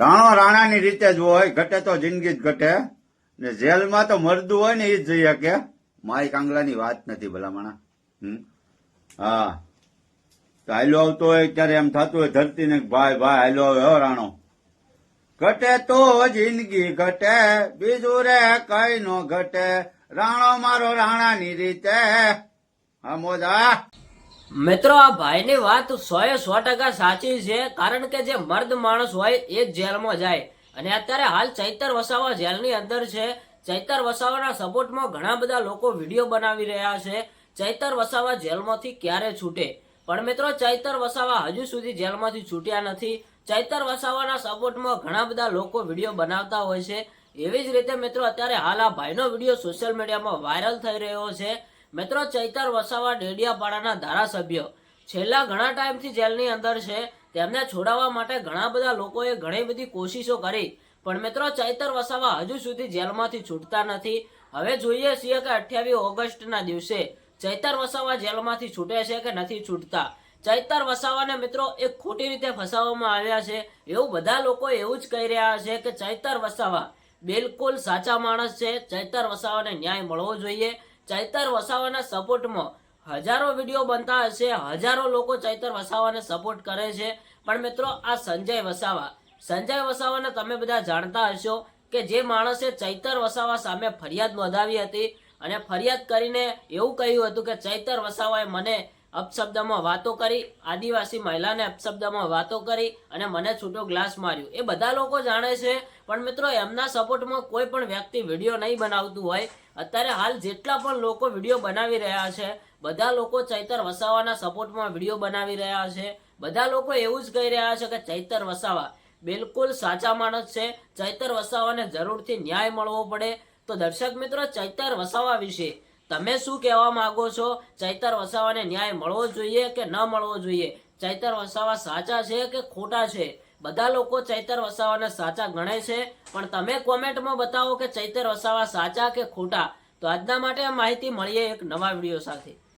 રાણો રાણાની રીતે જ હોય, ઘટે તો જિંદગી જ ઘટે. ને જેલમાં તો મરદું હોય ને એ જ જઈએ કે માઈ કાંગલાની વાત નથી ભલામણા. હમ? હા. હાલો આવતો હોય ત્યારે એમ થતું હોય ધરતીને ભાઈ ભાઈ હાલો હો રાણો. ઘટે તો જિંદગી ઘટે, બીજું રે કઈ નો ઘટે. રાણો મારો રાણાની રીતે. હા, મોજા. મિત્રો, આ ભાઈની વાત સો એ સો ટકા સાચી છે, કારણ કે જે મર્દ માણસ હોય એ જેલમાં જાય. અને અત્યારે હાલ ચૈતર વસાવા જેલની અંદર છે. ચૈતર વસાવાના સપોર્ટમાં ઘણા બધા લોકો વીડિયો બનાવી રહ્યા છે. ચૈતર વસાવા જેલમાંથી ક્યારે છૂટે? પણ મિત્રો, ચૈતર વસાવા હજુ સુધી જેલમાંથી છૂટ્યા નથી. ચૈતર વસાવાના સપોર્ટમાં ઘણા બધા લોકો વીડિયો બનાવતા હોય છે. એવી જ રીતે મિત્રો, અત્યારે હાલ આ ભાઈનો વીડિયો સોશિયલ મીડિયામાં વાયરલ થઈ રહ્યો છે. મિત્રો ચૈતર વસાવા ડેડિયાપાડાના ધારાસભ્ય. છેલ્લા ઘણા ટાઈમથી જેલની અંદર છે. તેમને છોડાવવા માટે ઘણા બધા લોકોએ ઘણી બધી કોશિશો કરી. પણ મિત્રો ચૈતર વસાવા હજુ સુધી જેલમાંથી છૂટતા નથી. હવે જોઈએ છીએ કે અઠ્યાવીસ ઓગસ્ટના દિવસે ચૈતર વસાવા જેલમાંથી છૂટે છે કે નથી છૂટતા. ચૈતર વસાવાને મિત્રો એક ખોટી રીતે ફસાવવામાં આવ્યા છે. એવું બધા લોકો એવું જ કહી રહ્યા છે કે ચૈતર વસાવા બિલકુલ સાચા માણસ છે. ચૈતર વસાવાને ન્યાય મળવો જોઈએ. ચૈતર વસાવાના સપોર્ટમાં હજારો વીડિયો બનતા હશે, હજારો લોકો ચૈતર વસાવાને સપોર્ટ કરે છે. પણ મિત્રો, આ સંજય વસાવા, સંજય વસાવાને તમે બધા જાણતા હશો કે જે માણસે ચૈતર વસાવા સામે ફરિયાદ નોંધાવી હતી અને ફરિયાદ કરીને એવું કહ્યું હતું કે ચૈતર વસાવાએ મને અપશબ્દમાં વાતો કરી, આદિવાસી મહિલાને અપશબ્દમાં વાતો કરી અને મને છૂટો ગ્લાસ માર્યો. એ બધા લોકો જાણે છે, પણ મિત્રો એમના સપોર્ટમાં કોઈ પણ વ્યક્તિ વીડિયો નહીં બનાવતું હોય. અત્યારે હાલ જેટલા પણ લોકો વીડિયો બનાવી રહ્યા છે, બધા લોકો ચૈતર વસાવાના સપોર્ટમાં વીડિયો બનાવી રહ્યા છે. બધા લોકો એવું જ કહી રહ્યા છે કે ચૈતર વસાવા બિલકુલ સાચા માણસ છે. ચૈતર વસાવાને જરૂરથી ન્યાય મળવો પડે. તો દર્શક મિત્રો, ચૈતર વસાવા વિશે તમે શું કહેવા માંગો છો? ચૈતર વસાવાને ન્યાય મળવો જોઈએ કે ન મળવો જોઈએ? ચૈતર વસાવા સાચા છે કે ખોટા છે? બધા લોકો ચૈતર વસાવાને સાચા ગણે છે, પણ તમે કોમેન્ટમાં બતાવો કે ચૈતર વસાવા સાચા કે ખોટા? તો આજના માટે માહિતી મળીએ એક નવા વીડિયો સાથે.